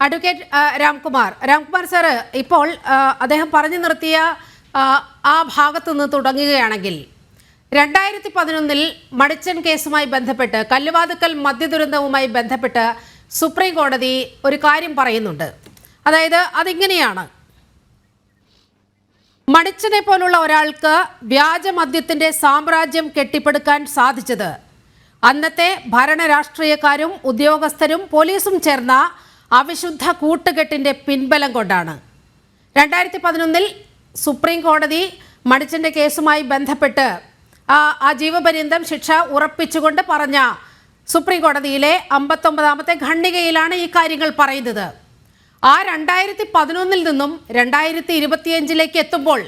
Advocate Ramkumar. Ramkumar sir ഇപ്പോൾ അദ്ദേഹം പറഞ്ഞു നിർത്തിയ ആ, ഭാഗത്തു നിന്ന് തുടങ്ങുകയാണെങ്കിൽ രണ്ടായിരത്തി പതിനൊന്നിൽ മടിച്ചൻ കേസുമായി ബന്ധപ്പെട്ട് കല്ലുവാതുക്കൽ മദ്യ ദുരന്തവുമായി ബന്ധപ്പെട്ട് സുപ്രീം കോടതി ഒരു കാര്യം പറയുന്നുണ്ട്. അതായത് അതിങ്ങനെയാണ്. മടിച്ചനെ പോലുള്ള ഒരാൾക്ക് വ്യാജമദ്യത്തിന്റെ സാമ്രാജ്യം കെട്ടിപ്പടുക്കാൻ സാധിച്ചത്. അന്നത്തെ ഭരണ രാഷ്ട്രീയക്കാരും ഉദ്യോഗസ്ഥരും പോലീസും ചേർന്ന അവിശുദ്ധ കൂട്ടുകെട്ടിന്റെ പിൻബലം കൊണ്ടാണ്. രണ്ടായിരത്തി പതിനൊന്നിൽ സുപ്രീം കോടതി മടിച്ചന്റെ കേസുമായി ബന്ധപ്പെട്ട് ആ ജീവപര്യന്തം ശിക്ഷ ഉറപ്പിച്ചുകൊണ്ട് പറഞ്ഞ സുപ്രീം കോടതിയിലെ അമ്പത്തൊമ്പതാമത്തെ ഖണ്ഡികയിലാണ് ഈ കാര്യങ്ങൾ പറയുന്നത്. ആ രണ്ടായിരത്തി പതിനൊന്നിൽ നിന്നും രണ്ടായിരത്തി ഇരുപത്തിയഞ്ചിലേക്ക് എത്തുമ്പോൾ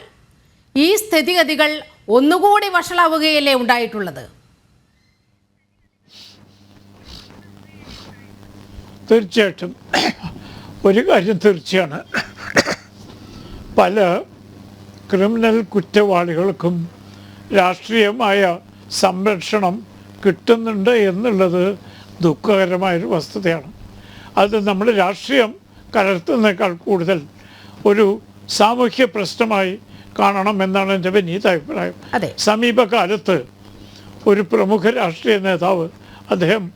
ഈ സ്ഥിതിഗതികൾ ഒന്നുകൂടി വഷളാവുകയല്ലേ ഉണ്ടായിട്ടുള്ളത്? തീർച്ചയായിട്ടും. ഒരു കാര്യം തീർച്ചയാണ്. പല ക്രിമിനൽ കുറ്റവാളികൾക്കും രാഷ്ട്രീയമായ സംരക്ഷണം കിട്ടുന്നുണ്ട് എന്നുള്ളത് ദുഃഖകരമായൊരു വസ്തുതയാണ്. അത് നമ്മൾ രാഷ്ട്രീയം കലർത്തുന്നതിനേക്കാൾ കൂടുതൽ ഒരു സാമൂഹ്യ പ്രശ്നമായി കാണണം എന്നാണ് എന്റെ വിനീത അഭിപ്രായം. സമീപകാലത്ത് ഒരു പ്രമുഖ രാഷ്ട്രീയ നേതാവ് അദ്ദേഹം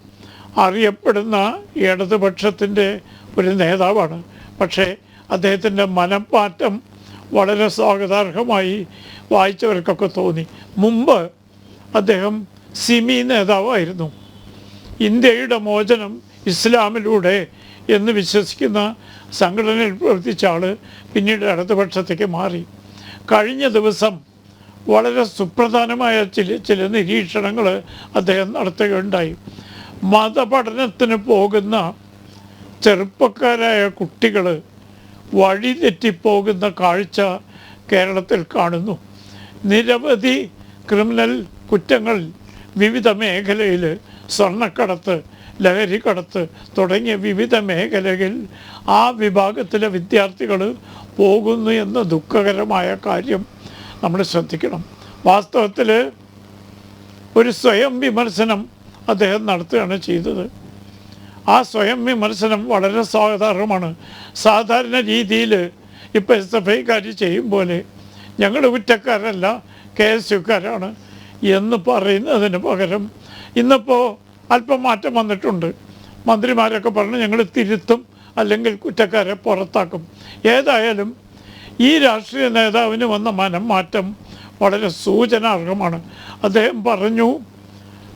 അറിയപ്പെടുന്ന ഇടതുപക്ഷത്തിന്റെ ഒരു നേതാവാണ്. പക്ഷേ അദ്ദേഹത്തിന്റെ മനപ്പാറ്റം വളരെ സ്വാഗതാർഹമായി വായിച്ചവർക്കൊക്കെ തോന്നി. മുമ്പ് അദ്ദേഹം സിമി നേതാവായിരുന്നു. ഇന്ത്യയുടെ മോചനം ഇസ്ലാമിലൂടെ എന്ന് വിശ്വസിക്കുന്ന സംഘടനയിൽ പ്രവർത്തിച്ച ആൾ പിന്നീട് ഇടതുപക്ഷത്തേക്ക് മാറി. കഴിഞ്ഞ ദിവസം വളരെ സുപ്രധാനമായ ചില ചില നിരീക്ഷണങ്ങൾ അദ്ദേഹം നടത്തുകയുണ്ടായി. മതപഠനത്തിന് പോകുന്ന ചെറുപ്പക്കാരായ കുട്ടികൾ വഴിതെറ്റിപ്പോകുന്ന കാഴ്ച കേരളത്തിൽ കാണുന്നു. നിരവധി ക്രിമിനൽ കുറ്റങ്ങൾ വിവിധ മേഖലയിൽ സ്വർണക്കടത്ത് ലഹരിക്കടത്ത് തുടങ്ങിയ വിവിധ മേഖലകളിൽ ആ വിഭാഗത്തിലെ വിദ്യാർത്ഥികൾ പോകുന്നു എന്ന ദുഃഖകരമായ കാര്യം നമ്മൾ ശ്രദ്ധിക്കണം. വാസ്തവത്തിൽ ഒരു സ്വയം വിമർശനം അദ്ദേഹം നടത്തുകയാണ് ചെയ്തത്. ആ സ്വയം വിമർശനം വളരെ സ്വാഗതാർഹമാണ്. സാധാരണ രീതിയിൽ ഇപ്പോൾ എസ് എഫ് ഐക്കാർ ചെയ്യും പോലെ ഞങ്ങൾ കുറ്റക്കാരല്ല കെ എസ് യുക്കാരാണ് എന്ന് പറയുന്നതിന് പകരം ഇന്നിപ്പോൾ അല്പം മാറ്റം വന്നിട്ടുണ്ട്. മന്ത്രിമാരൊക്കെ പറഞ്ഞു ഞങ്ങൾ തിരുത്തും അല്ലെങ്കിൽ കുറ്റക്കാരെ പുറത്താക്കും. ഏതായാലും ഈ രാഷ്ട്രീയ നേതാവിന് വന്ന മനം മാറ്റം വളരെ സൂചനാർഹമാണ്. അദ്ദേഹം പറഞ്ഞു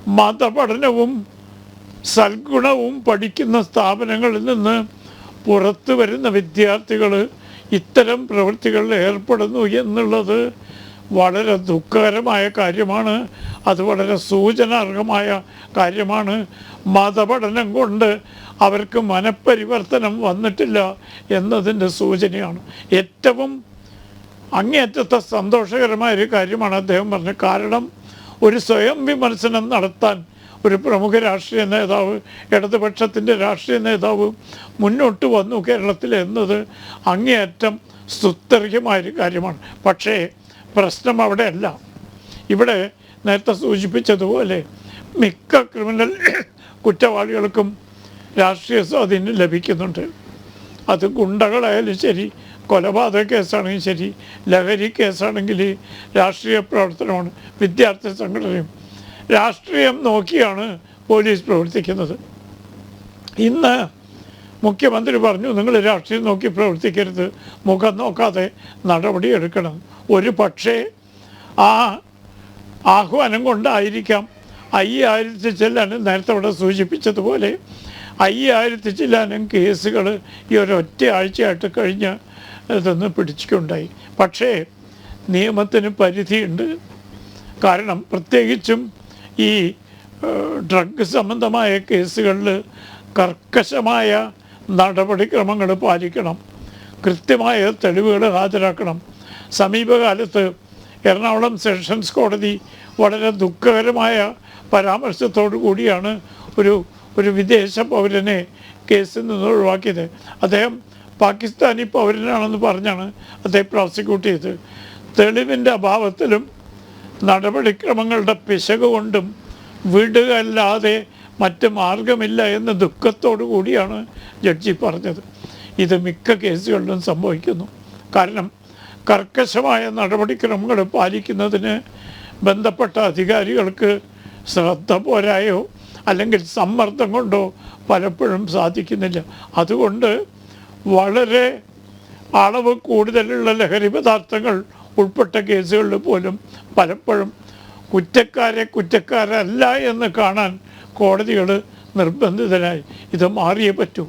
മതപഠനവും സൽഗുണവും പഠിക്കുന്ന സ്ഥാപനങ്ങളിൽ നിന്ന് പുറത്തു വരുന്ന വിദ്യാർത്ഥികൾ ഇത്തരം പ്രവൃത്തികളിൽ ഏർപ്പെടുന്നു എന്നുള്ളത് വളരെ ദുഃഖകരമായ കാര്യമാണ്. അത് വളരെ സൂചനാർഹമായ കാര്യമാണ്. മതപഠനം കൊണ്ട് അവർക്ക് മനപരിവർത്തനം വന്നിട്ടില്ല എന്നതിന്റെ സൂചനയാണ്. ഏറ്റവും അങ്ങേയറ്റത്തെ സന്തോഷകരമായ ഒരു കാര്യമാണ് അദ്ദേഹം പറഞ്ഞത്. കാരണം ഒരു സ്വയം വിമർശനം നടത്താൻ ഒരു പ്രമുഖ രാഷ്ട്രീയ നേതാവ് ഇടതുപക്ഷത്തിന്റെ രാഷ്ട്രീയ നേതാവ് മുന്നോട്ട് വന്നു കേരളത്തിൽ എന്നത് അങ്ങേയറ്റം സുത്യർഹമായൊരു കാര്യമാണ്. പക്ഷേ പ്രശ്നം അവിടെയല്ല. ഇവിടെ നേരത്തെ സൂചിപ്പിച്ചതുപോലെ മിക്ക ക്രിമിനൽ കുറ്റവാളികൾക്കും രാഷ്ട്രീയ സ്വാധീനം ലഭിക്കുന്നുണ്ട്. അത് ഗുണ്ടകളായാലും ശരി കൊലപാതക കേസാണെങ്കിലും ശരി ലഹരി കേസാണെങ്കിൽ രാഷ്ട്രീയ പ്രവർത്തനമാണ് വിദ്യാർത്ഥി സംഘടനയും. രാഷ്ട്രീയം നോക്കിയാണ് പോലീസ് പ്രവർത്തിക്കുന്നത്. ഇന്ന് മുഖ്യമന്ത്രി പറഞ്ഞു നിങ്ങൾ രാഷ്ട്രീയം നോക്കി പ്രവർത്തിക്കരുത് മുഖം നോക്കാതെ നടപടി എടുക്കണം. ഒരു പക്ഷേ ആ ആഹ്വാനം കൊണ്ടായിരിക്കാം അയ്യായിരത്തി ചെല്ലാനും നേരത്തെ അവിടെ സൂചിപ്പിച്ചതുപോലെ അയ്യായിരത്തി ചെല്ലാനും കേസുകൾ ഈ ഒരൊറ്റ ആഴ്ചയായിട്ട് കഴിഞ്ഞ് ഇതൊന്ന് പിടിച്ചിട്ടുണ്ടായി പക്ഷേ നിയമത്തിന് പരിധിയുണ്ട്. കാരണം പ്രത്യേകിച്ചും ഈ ഡ്രഗ് സംബന്ധമായ കേസുകളിൽ കർക്കശമായ നടപടിക്രമങ്ങൾ പാലിക്കണം. കൃത്യമായ തെളിവുകൾ ഹാജരാക്കണം. സമീപകാലത്ത് എറണാകുളം സെഷൻസ് കോടതി വളരെ ദുഃഖകരമായ പരാമർശത്തോടു കൂടിയാണ് ഒരു ഒരു വിദേശ പൗരനെ കേസിൽ നിന്ന് ഒഴിവാക്കിയത്. അദ്ദേഹം പാകിസ്ഥാനി പൗരനാണെന്ന് പറഞ്ഞാണ് അദ്ദേഹം പ്രോസിക്യൂട്ട് ചെയ്തത്. തെളിവിന്റെ അഭാവത്തിലും നടപടിക്രമങ്ങളുടെ പിശക് കൊണ്ടും വിടുകയല്ലാതെ മറ്റ് മാർഗമില്ല എന്ന ദുഃഖത്തോടു കൂടിയാണ് ജഡ്ജി പറഞ്ഞത്. ഇത് മിക്ക കേസുകളിലും സംഭവിക്കുന്നു. കാരണം കർക്കശമായ നടപടിക്രമങ്ങൾ പാലിക്കുന്നതിന് ബന്ധപ്പെട്ട അധികാരികൾക്ക് ശ്രദ്ധ പോരായോ അല്ലെങ്കിൽ സമ്മർദ്ദം കൊണ്ടോ പലപ്പോഴും സാധിക്കുന്നില്ല. അതുകൊണ്ട് വളരെ അളവ് കൂടുതലുള്ള ലഹരി പദാർത്ഥങ്ങൾ ഉൾപ്പെട്ട കേസുകളിൽ പോലും പലപ്പോഴും കുറ്റക്കാരെ കുറ്റക്കാരല്ല എന്ന് കാണാൻ കോടതികൾ നിർബന്ധിതരായി. ഇത് മാറിയേ പറ്റൂ.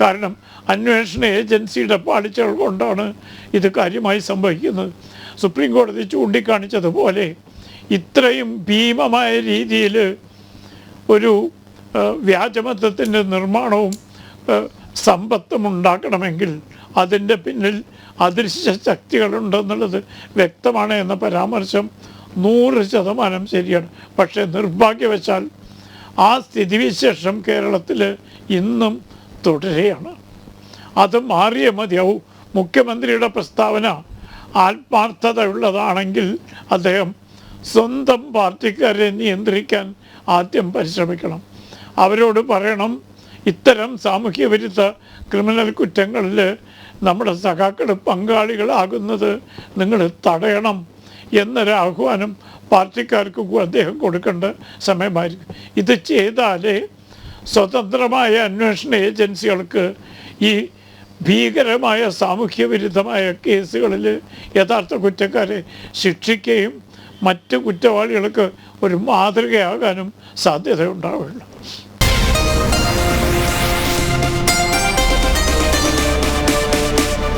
കാരണം അന്വേഷണ ഏജൻസിയുടെ പാളിച്ചകൾ കൊണ്ടാണ് ഇത് കാര്യമായി സംഭവിക്കുന്നത്. സുപ്രീം കോടതി ചൂണ്ടിക്കാണിച്ചതുപോലെ ഇത്രയും ഭീമമായ രീതിയിൽ ഒരു വ്യാജമത്വത്തിന്റെ നിർമ്മാണവും സമ്പത്തും ഉണ്ടാക്കണമെങ്കിൽ അതിന്റെ പിന്നിൽ അദൃശ്യ ശക്തികളുണ്ടെന്നുള്ളത് വ്യക്തമാണ് എന്ന പരാമർശം നൂറ് ശതമാനം ശരിയാണ്. പക്ഷേ നിർഭാഗ്യവശാൽ ആ സ്ഥിതിവിശേഷം കേരളത്തിൽ ഇന്നും തുടരുകയാണ്. അത് മാറിയേ മതിയാവും. മുഖ്യമന്ത്രിയുടെ പ്രസ്താവന ആത്മാർത്ഥതയുള്ളതാണെങ്കിൽ അദ്ദേഹം സ്വന്തം പാർട്ടിക്കാരെ നിയന്ത്രിക്കാൻ ആദ്യം പരിശ്രമിക്കണം. അവരോട് പറയണം ഇത്തരം സാമൂഹ്യ വിരുദ്ധ ക്രിമിനൽ കുറ്റങ്ങളിൽ നമ്മുടെ സഖാക്കൾ പങ്കാളികളാകുന്നത് നിങ്ങൾ തടയണം എന്നൊരു ആഹ്വാനം പാർട്ടിക്കാർക്ക് അദ്ദേഹം കൊടുക്കേണ്ട സമയമായിരിക്കും. ഇത് ചെയ്താലേ സ്വതന്ത്രമായ അന്വേഷണ ഏജൻസികൾക്ക് ഈ ഭീകരമായ സാമൂഹ്യ വിരുദ്ധമായ കേസുകളിൽ യഥാർത്ഥ കുറ്റക്കാരെ ശിക്ഷിക്കുകയും മറ്റ് കുറ്റവാളികൾക്ക് ഒരു മാതൃകയാകാനും സാധ്യതയുണ്ടാവുകയുള്ളൂ.